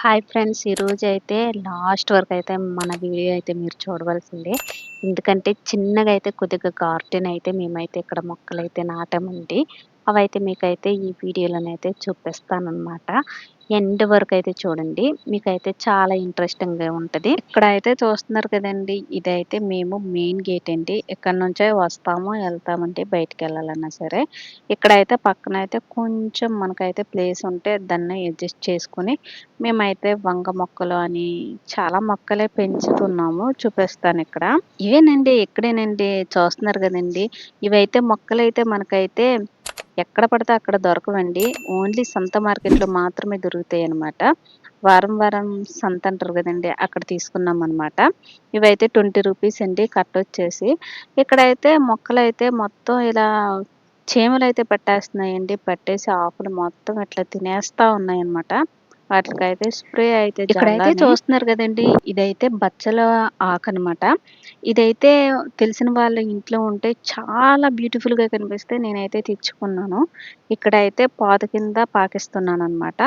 Hi friends ఈరోజు అయితే last వరకు అయితే మన వీడియో అయితే మీరు చూడవలసిందే. ఎందుకంటే చిన్నగా అయితే కొద్దిగా గార్డెన్ అయితే మేమైతే ఇక్కడ మొక్కలు అయితే నాటామండి. అవైతే మీకైతే ఈ వీడియోలోనైతే చూపిస్తానమాట ఎండ్ వరకు అయితే చూడండి. మీకైతే చాలా ఇంట్రెస్టింగ్గా ఉంటుంది. ఇక్కడ అయితే చూస్తున్నారు కదండి. ఇదైతే మేము మెయిన్ గేట్ అండి. ఇక్కడ నుంచే వస్తాము వెళ్తామంటే బయటకు వెళ్ళాలన్నా సరే. ఇక్కడైతే పక్కన అయితే కొంచెం మనకైతే ప్లేస్ ఉంటే దాన్ని అడ్జస్ట్ చేసుకుని మేమైతే వంగ మొక్కలు అని చాలా మొక్కలే పెంచుతున్నాము. చూపిస్తాను ఇక్కడ. ఇవేనండి ఇక్కడేనండి. చూస్తున్నారు కదండి. ఇవైతే మొక్కలైతే మనకైతే ఎక్కడ పడితే అక్కడ దొరకవండి. ఓన్లీ సొంత మార్కెట్లో మాత్రమే దొరుకుతాయి అనమాట వారం వారం సంత అంటారు కదండి అక్కడ తీసుకున్నాం అనమాట ఇవైతే ట్వంటీ రూపీస్ అండి కట్ వచ్చేసి ఇక్కడైతే మొక్కలు అయితే మొత్తం ఇలా చీమలు అయితే పట్టేస్తున్నాయండి పట్టేసి ఆకులు మొత్తం ఇట్లా తినేస్తా ఉన్నాయన్నమాట. వాటికైతే స్ప్రే అయితే ఇక్కడైతే చూస్తున్నారు కదండి ఇదైతే బచ్చల ఆకు అనమాట ఇదైతే తెలిసిన వాళ్ళ ఇంట్లో ఉంటే చాలా బ్యూటిఫుల్గా కనిపిస్తే నేనైతే తెచ్చుకున్నాను. ఇక్కడైతే పాత కింద పాకిస్తున్నాను అనమాట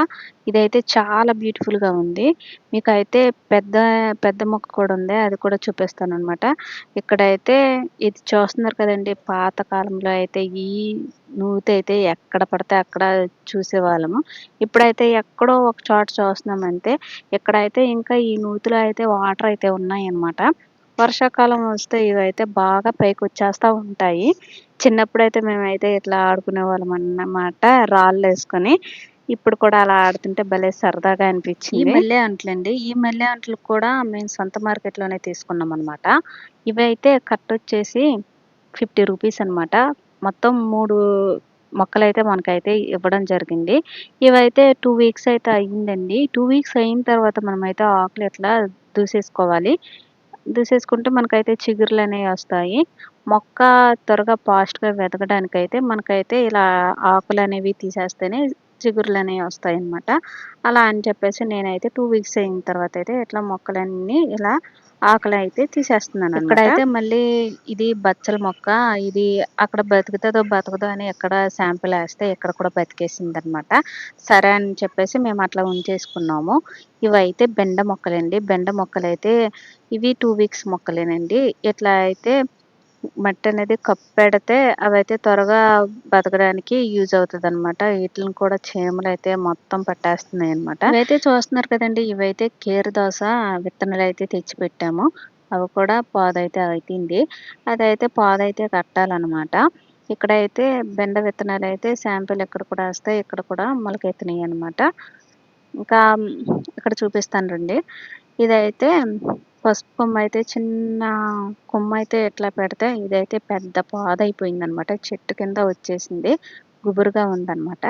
ఇదైతే చాలా బ్యూటిఫుల్గా ఉంది. మీకు అయితే పెద్ద పెద్ద మొక్క కూడా ఉంది అది కూడా చూపిస్తాను అనమాట ఇక్కడైతే ఇది చూస్తున్నారు కదండి పాత కాలంలో అయితే ఈ నూతి అయితే ఎక్కడ పడితే అక్కడ చూసేవాళ్ళము. ఇప్పుడైతే ఎక్కడో ఒక చోట చూస్తున్నాం అంతే ఇక్కడైతే ఇంకా ఈ నూతిలో అయితే వాటర్ అయితే ఉన్నాయి అన్నమాట వర్షాకాలం వస్తే ఇవైతే బాగా పైకి వచ్చేస్తూ ఉంటాయి. చిన్నప్పుడైతే మేమైతే ఇట్లా ఆడుకునే వాళ్ళం అన్నమాట రాళ్ళు వేసుకొని. ఇప్పుడు కూడా అలా ఆడుతుంటే భలే సరదాగా అనిపించింది. ఈ మల్లె అంట్లండి. ఈ మల్లె అంట్లు కూడా మేము సొంత మార్కెట్లోనే తీసుకున్నాం అనమాట ఇవైతే కట్ వచ్చేసి ఫిఫ్టీ రూపీస్ అనమాట మొత్తం మూడు మొక్కలు అయితే మనకైతే ఇవ్వడం జరిగింది. ఇవైతే టూ వీక్స్ అయితే అయ్యిందండి. టూ వీక్స్ అయిన తర్వాత మనమైతే ఆకులు ఎట్లా దూసేసుకోవాలి? దూసేసుకుంటే మనకైతే చిగురులు అనేవి వస్తాయి. మొక్క త్వరగా ఫాస్ట్గా వెతకడానికి అయితే మనకైతే ఇలా ఆకులు అనేవి తీసేస్తేనే చిగురులు అనేవి వస్తాయి అనమాట అలా అని చెప్పేసి నేనైతే టూ వీక్స్ అయిన తర్వాత అయితే ఇట్లా మొక్కలన్నీ ఇలా ఆకులు అయితే తీసేస్తున్నాను ఇక్కడైతే మళ్ళీ ఇది బచ్చల మొక్క ఇది అక్కడ బతుకుతుందో బతకదో అని ఎక్కడ శాంపిల్ వేస్తే ఇక్కడ కూడా బతికేసింది అనమాట సరే అని చెప్పేసి మేము అట్లా ఉంచేసుకున్నాము. ఇవైతే బెండ మొక్కలండి. బెండ మొక్కలు అయితే ఇవి టూ వీక్స్ మొక్కలేనండి. ఇట్లా అయితే మట్టి అనేది కప్పెడితే అవైతే త్వరగా బతకడానికి యూజ్ అవుతుంది అనమాట వీటిని కూడా చీమలు అయితే మొత్తం పట్టేస్తున్నాయి అనమాట ఇవైతే చూస్తున్నారు కదండి ఇవైతే కీర దోస విత్తనాలు అయితే తెచ్చి పెట్టాము అవి కూడా పాదైతే అవుతుంది అదైతే పాదైతే కట్టాలన్నమాట. ఇక్కడైతే బెండ విత్తనాలు అయితే శాంపిల్ ఎక్కడ కూడా వస్తాయి ఇక్కడ కూడా మొలకెత్తినాయి అనమాట ఇంకా ఇక్కడ చూపిస్తాను రండి. ఇదైతే పసుపు కొమ్మ అయితే చిన్న కొమ్మ అయితే ఎట్లా పెడితే ఇదైతే పెద్ద పాద అయిపోయింది అనమాట చెట్టు కింద వచ్చేసింది. గుబురుగా ఉందన్నమాట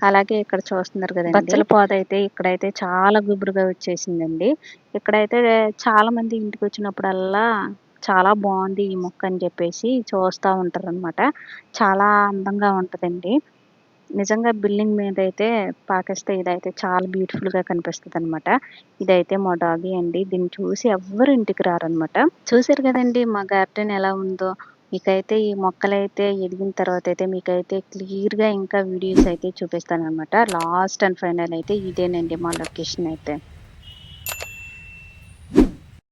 అలాగే ఇక్కడ చూస్తున్నారు కదండి. బచ్చల పాద అయితే ఇక్కడైతే చాలా గుబురుగా వచ్చేసిందండి. ఇక్కడైతే చాలా మంది ఇంటికి వచ్చినప్పుడల్లా చాలా బాగుంది ఈ మొక్క అని చెప్పేసి చూస్తూ ఉంటారు అనమాట చాలా అందంగా ఉంటుందండి. నిజంగా బిల్డింగ్ మీద అయితే పాకిస్తే ఇదైతే చాలా బ్యూటిఫుల్గా కనిపిస్తుంది అనమాట ఇదైతే మా డాగీ అండి. దీన్ని చూసి ఎవ్వరు ఇంటికి రారనమాట చూసారు కదండి మా గార్డెన్ ఎలా ఉందో. మీకైతే ఈ మొక్కలు అయితే ఎదిగిన తర్వాత అయితే మీకైతే క్లియర్గా ఇంకా వీడియోస్ అయితే చూపిస్తాను అనమాట లాస్ట్ అండ్ ఫైనల్ అయితే ఇదేనండి మా లొకేషన్ అయితే.